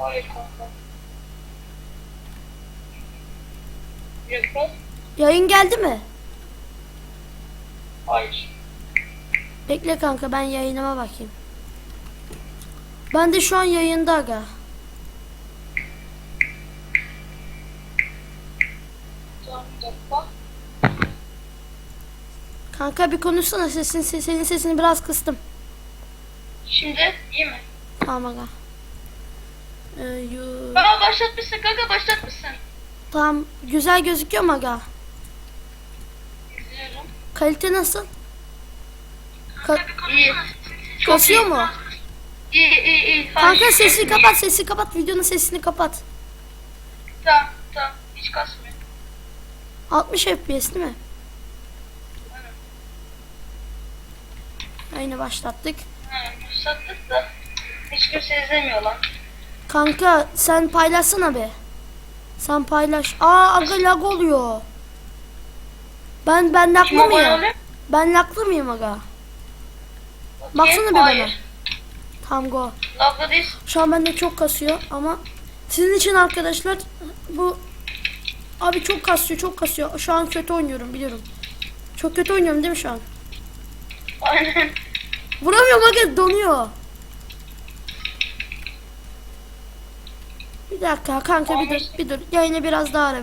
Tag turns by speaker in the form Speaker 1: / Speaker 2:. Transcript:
Speaker 1: Hayır kanka.
Speaker 2: Yayın geldi mi?
Speaker 1: Hayır.
Speaker 2: Bekle kanka ben yayınıma bakayım. Ben de şu an yayında aga. Kanka bir konuşsana sesin senin sesini biraz kıstım.
Speaker 1: Şimdi iyi mi?
Speaker 2: Tamam aga. Ee, yu-
Speaker 1: Aa başlatmışsın kanka başlatmışsın.
Speaker 2: Tamam güzel gözüküyor mu aga?
Speaker 1: İzliyorum.
Speaker 2: Kalite nasıl? Ka-
Speaker 1: İyi.
Speaker 2: kasıyor mu?
Speaker 1: İyi iyi iyi.
Speaker 2: Kanka
Speaker 1: Hayır.
Speaker 2: sesi kapat sesi kapat videonun sesini kapat.
Speaker 1: Tamam tamam. Hiç kasmıyor.
Speaker 2: 60 FPS değil mi?
Speaker 1: Aynen.
Speaker 2: Yayını başlattık.
Speaker 1: Ha, sattık da hiç kimse izlemiyor lan.
Speaker 2: Kanka sen paylaşsana be. Sen paylaş. Aa aga lag oluyor. Ben ben laklı mıyım? Ben laklı mıyım aga? Baksana bir
Speaker 1: Hayır.
Speaker 2: bana. Tam go. Şu an bende çok kasıyor ama sizin için arkadaşlar bu abi çok kasıyor çok kasıyor. Şu an kötü oynuyorum biliyorum. Çok kötü oynuyorum değil mi şu an?
Speaker 1: Aynen.
Speaker 2: Vuramıyorum aga donuyor. Bir dakika kanka bir dur bir dur. Yayını biraz daha ara.